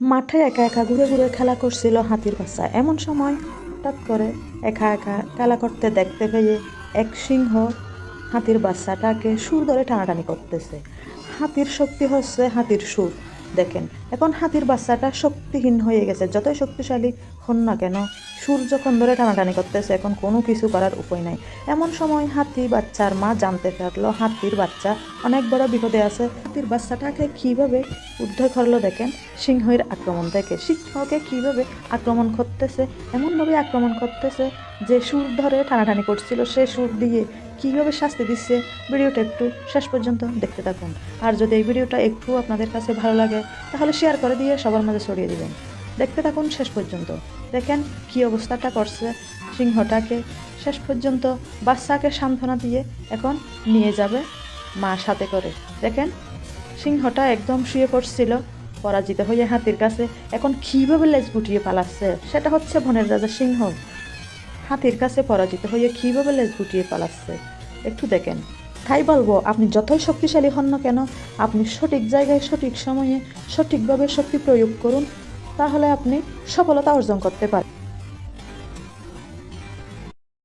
মাঠে একা একা ঘুরে ঘুরে খেলা করছিল হাতির বাচ্চা। এমন সময় হঠাৎ করে একা একা খেলা করতে দেখতে পেয়ে এক সিংহ হাতির বাচ্চাটাকে সুর ধরে টানাটানি করতেছে। হাতির শক্তি হচ্ছে হাতির সুর। দেখেন, এখন হাতির বাচ্চাটা শক্তিহীন হয়ে গেছে, যতই শক্তিশালী হন না কেন সুর যখন ধরে টানাটানি করতেছে, এখন কোনো কিছু করার উপায় নাই। এমন সময় হাতি বাচ্চার মা জানতে পারল হাতির বাচ্চা অনেক বড় বিপদে আছে, হাতির বাচ্চাটাকে কীভাবে উদ্ধার করল দেখেন, সিংহের আক্রমণ থেকে সিংহকে কীভাবে আক্রমণ করতেছে, এমনভাবে আক্রমণ করতেছে যে সুর ধরে টানাটানি করছিল, সে সুর দিয়ে কীভাবে শাস্তি দিচ্ছে ভিডিওটা একটু শেষ পর্যন্ত দেখতে থাকুন। আর যদি এই ভিডিওটা একটু আপনাদের কাছে ভালো লাগে, তাহলে শেয়ার করে দিয়ে সবার মাঝে ছড়িয়ে দেবেন। দেখতে থাকুন শেষ পর্যন্ত। দেখেন কী অবস্থাটা করছে সিংহটাকে। শেষ পর্যন্ত বাচ্চাকে সান্ত্বনা দিয়ে এখন নিয়ে যাবে মা সাথে করে। দেখেন সিংহটা একদম শুয়ে পড়ছিল, পরাজিত হয়ে হাতির কাছে। এখন কীভাবে লেজ গুটিয়ে পালাচ্ছে? সেটা হচ্ছে বনের রাজা সিংহ। হাতির কাছে পরাজিত হয়ে কীভাবে লেজ গুটিয়ে পালাচ্ছে? একটু দেখেন। তাই বলব, আপনি যতই শক্তিশালী হন না কেন, আপনি সঠিক জায়গায়, সঠিক সময়ে, সঠিকভাবে শক্তি প্রয়োগ করুন, তাহলে আপনি সফলতা অর্জন করতে পারেন